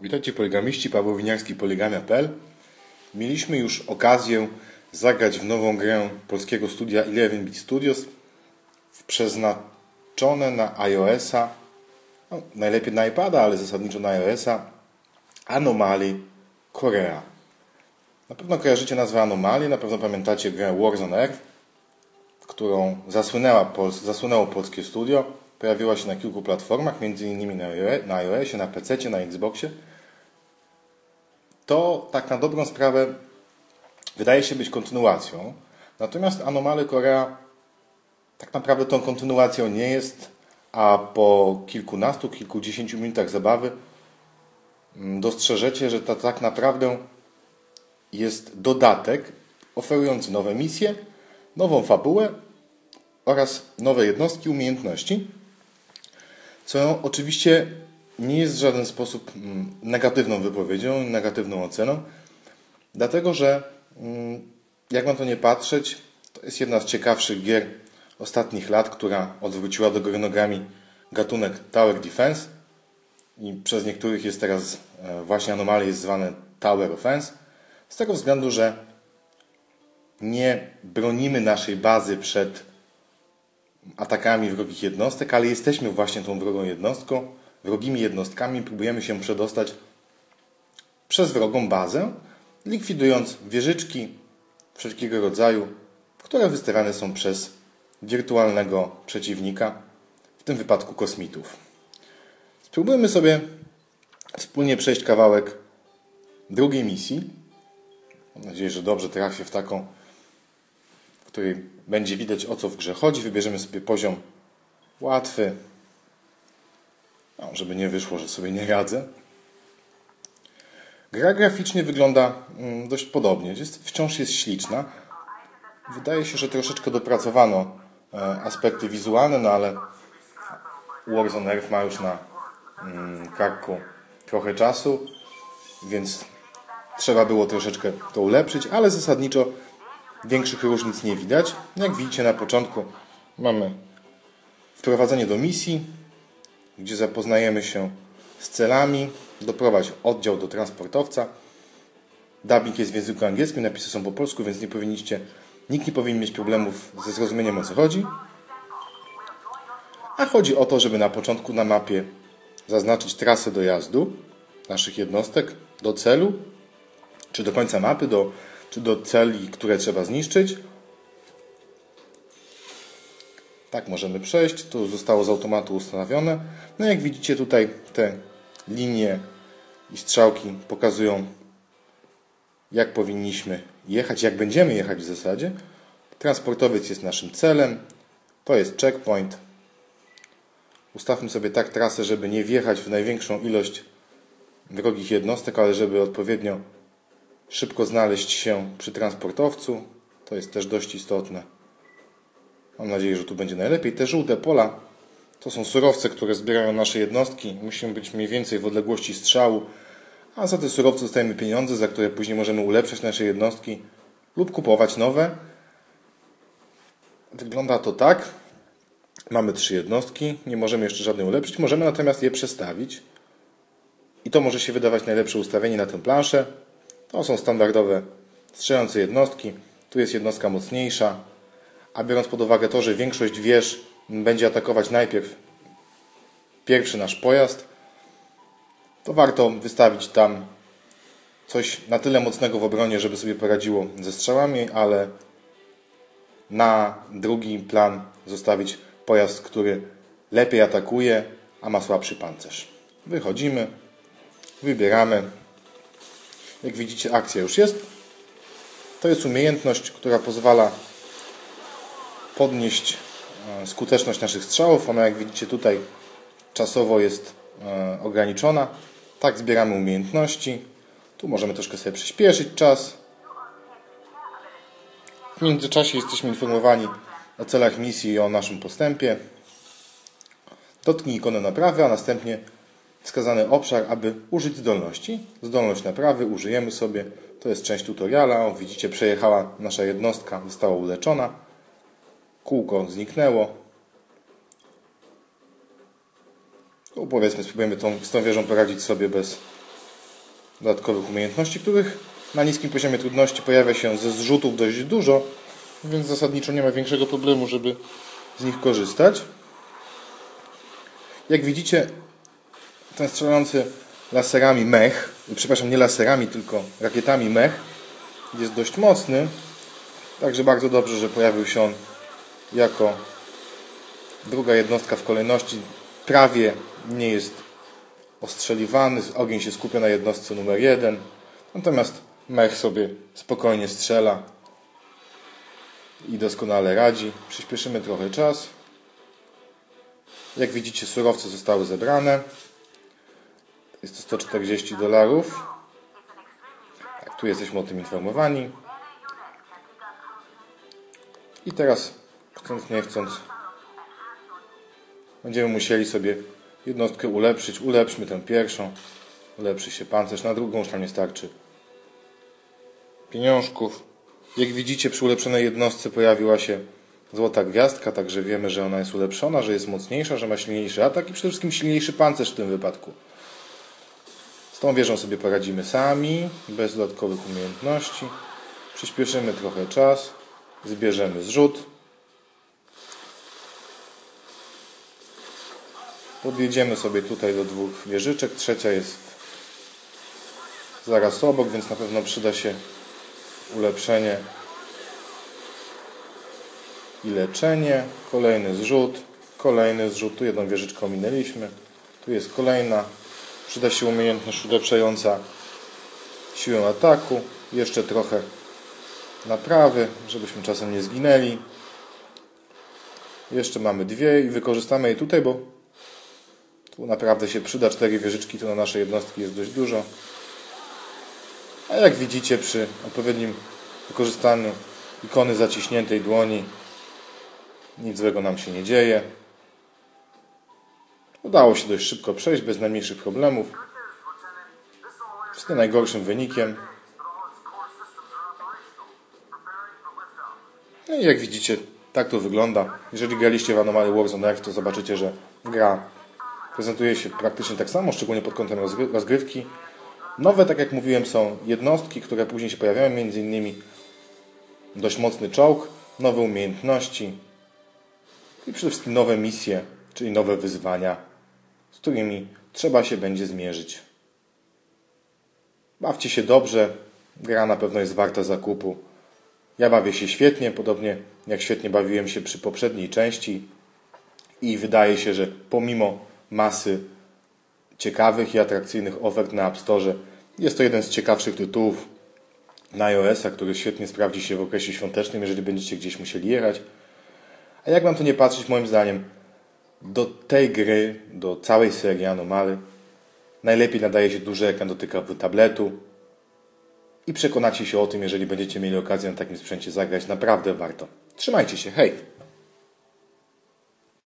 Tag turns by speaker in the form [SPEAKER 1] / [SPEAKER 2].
[SPEAKER 1] Witajcie poligamiści, Paweł Winiarski, poligamia.pl. Mieliśmy już okazję zagrać w nową grę polskiego studia 11-bit Studios przeznaczone na iOS-a, no, najlepiej na iPada, ale zasadniczo na iOS-a, Anomaly Korea. Na pewno kojarzycie nazwę Anomaly, na pewno pamiętacie grę Wars on Earth, którą zasłynęła zasłynęło polskie studio. Pojawiła się na kilku platformach, m.in. na iOSie, na PC, na Xboxie. To tak na dobrą sprawę wydaje się być kontynuacją. Natomiast Anomaly Korea tak naprawdę tą kontynuacją nie jest, a po kilkunastu, kilkudziesięciu minutach zabawy mm, dostrzeżecie, że to tak naprawdę jest dodatek oferujący nowe misje, nową fabułę oraz nowe jednostki, umiejętności, co oczywiście nie jest w żaden sposób mm, negatywną wypowiedzią, negatywną oceną, dlatego że mm, jak mam to nie patrzeć, to jest jedna z ciekawszych gier ostatnich lat, która odwróciła do góry nogami gatunek Tower Defense i przez niektórych jest teraz e, właśnie anomalia jest zwane Tower Offense, z tego względu, że nie bronimy naszej bazy przed atakami wrogich jednostek, ale jesteśmy właśnie tą wrogą jednostką, wrogimi jednostkami, próbujemy się przedostać przez wrogą bazę, likwidując wieżyczki wszelkiego rodzaju, które wystawiane są przez wirtualnego przeciwnika, w tym wypadku kosmitów. Spróbujmy sobie wspólnie przejść kawałek drugiej misji. Mam nadzieję, że dobrze trafię w taką, której będzie widać o co w grze chodzi. Wybierzemy sobie poziom łatwy, no, żeby nie wyszło, że sobie nie radzę. Gra graficznie wygląda mm, dość podobnie. Jest, wciąż jest śliczna. Wydaje się, że troszeczkę dopracowano e, aspekty wizualne, no ale Warzone Earth ma już na mm, karku trochę czasu, więc trzeba było troszeczkę to ulepszyć, ale zasadniczo większych różnic nie widać. Jak widzicie na początku mamy wprowadzenie do misji, gdzie zapoznajemy się z celami, doprowadź oddział do transportowca. Dubbing jest w języku angielskim, napisy są po polsku, więc nie powinniście, nikt nie powinien mieć problemów ze zrozumieniem o co chodzi. A chodzi o to, żeby na początku na mapie zaznaczyć trasę dojazdu naszych jednostek do celu, czy do końca mapy, do, czy do celi, które trzeba zniszczyć. Tak możemy przejść. Tu zostało z automatu ustawione. No jak widzicie tutaj te linie i strzałki pokazują jak powinniśmy jechać, jak będziemy jechać w zasadzie. Transportowiec jest naszym celem. To jest checkpoint. Ustawmy sobie tak trasę, żeby nie wjechać w największą ilość wrogich jednostek, ale żeby odpowiednio szybko znaleźć się przy transportowcu. To jest też dość istotne. Mam nadzieję, że tu będzie najlepiej. Te żółte pola to są surowce, które zbierają nasze jednostki. Musimy być mniej więcej w odległości strzału, a za te surowce dostajemy pieniądze, za które później możemy ulepszać nasze jednostki lub kupować nowe. Wygląda to tak. Mamy trzy jednostki, nie możemy jeszcze żadnej ulepszyć, możemy natomiast je przestawić. I to może się wydawać najlepsze ustawienie na tę planszę. To są standardowe strzelające jednostki. Tu jest jednostka mocniejsza, a biorąc pod uwagę to, że większość wież będzie atakować najpierw pierwszy nasz pojazd, to warto wystawić tam coś na tyle mocnego w obronie, żeby sobie poradziło ze strzałami, ale na drugi plan zostawić pojazd, który lepiej atakuje, a ma słabszy pancerz. Wychodzimy, wybieramy. Jak widzicie, akcja już jest. To jest umiejętność, która pozwala podnieść e, skuteczność naszych strzałów. Ona, jak widzicie tutaj, czasowo jest e, ograniczona. Tak zbieramy umiejętności. Tu możemy troszkę sobie przyspieszyć czas. W międzyczasie jesteśmy informowani o celach misji i o naszym postępie. Dotknij ikonę naprawy, a następnie wskazany obszar, aby użyć zdolności. Zdolność naprawy użyjemy sobie. To jest część tutoriala. O, widzicie, przejechała nasza jednostka, została uleczona. Kółko zniknęło. Tu powiedzmy, spróbujemy tą, z tą wieżą poradzić sobie bez dodatkowych umiejętności, których na niskim poziomie trudności pojawia się ze zrzutów dość dużo, więc zasadniczo nie ma większego problemu, żeby z nich korzystać. Jak widzicie, ten strzelający laserami mech, przepraszam, nie laserami, tylko rakietami mech, jest dość mocny. Także bardzo dobrze, że pojawił się on jako druga jednostka w kolejności. Prawie nie jest ostrzeliwany, ogień się skupia na jednostce numer jeden. Natomiast mech sobie spokojnie strzela i doskonale radzi. Przyspieszymy trochę czas. Jak widzicie, surowce zostały zebrane. Jest to 140 dolarów. Tak, tu jesteśmy o tym informowani. I teraz, chcąc nie chcąc, będziemy musieli sobie jednostkę ulepszyć. Ulepszmy tę pierwszą. Ulepszy się pancerz. Na drugą już tam nie starczy pieniążków. Jak widzicie, przy ulepszonej jednostce pojawiła się złota gwiazdka, także wiemy, że ona jest ulepszona, że jest mocniejsza, że ma silniejszy atak i przede wszystkim silniejszy pancerz w tym wypadku. Tą wieżą sobie poradzimy sami, bez dodatkowych umiejętności. Przyspieszymy trochę czas, zbierzemy zrzut. Podjedziemy sobie tutaj do dwóch wieżyczek, trzecia jest zaraz obok, więc na pewno przyda się ulepszenie i leczenie. Kolejny zrzut, kolejny zrzut. Tu jedną wieżyczkę ominęliśmy. Tu jest kolejna. Przyda się umiejętność ulepszająca siłę ataku. Jeszcze trochę naprawy, żebyśmy czasem nie zginęli. Jeszcze mamy dwie i wykorzystamy je tutaj, bo tu naprawdę się przyda. Cztery wieżyczki to na nasze jednostki jest dość dużo. A jak widzicie przy odpowiednim wykorzystaniu ikony zaciśniętej dłoni nic złego nam się nie dzieje. Udało się dość szybko przejść bez najmniejszych problemów. Z nie najgorszym wynikiem. No i jak widzicie, tak to wygląda. Jeżeli graliście w Anomaly Warzone Earth, to zobaczycie, że gra prezentuje się praktycznie tak samo, szczególnie pod kątem rozgrywki. Nowe, tak jak mówiłem, są jednostki, które później się pojawiają, między innymi dość mocny czołg, nowe umiejętności i przede wszystkim nowe misje, czyli nowe wyzwania, z którymi trzeba się będzie zmierzyć. Bawcie się dobrze, gra na pewno jest warta zakupu. Ja bawię się świetnie, podobnie jak świetnie bawiłem się przy poprzedniej części i wydaje się, że pomimo masy ciekawych i atrakcyjnych ofert na App Store. Jest to jeden z ciekawszych tytułów na iOS-a, który świetnie sprawdzi się w okresie świątecznym, jeżeli będziecie gdzieś musieli jechać. A jak mam to nie patrzeć, moim zdaniem, do tej gry, do całej serii Anomaly, najlepiej nadaje się duży ekran dotykowy tabletu i przekonacie się o tym, jeżeli będziecie mieli okazję na takim sprzęcie zagrać. Naprawdę warto. Trzymajcie się, hej!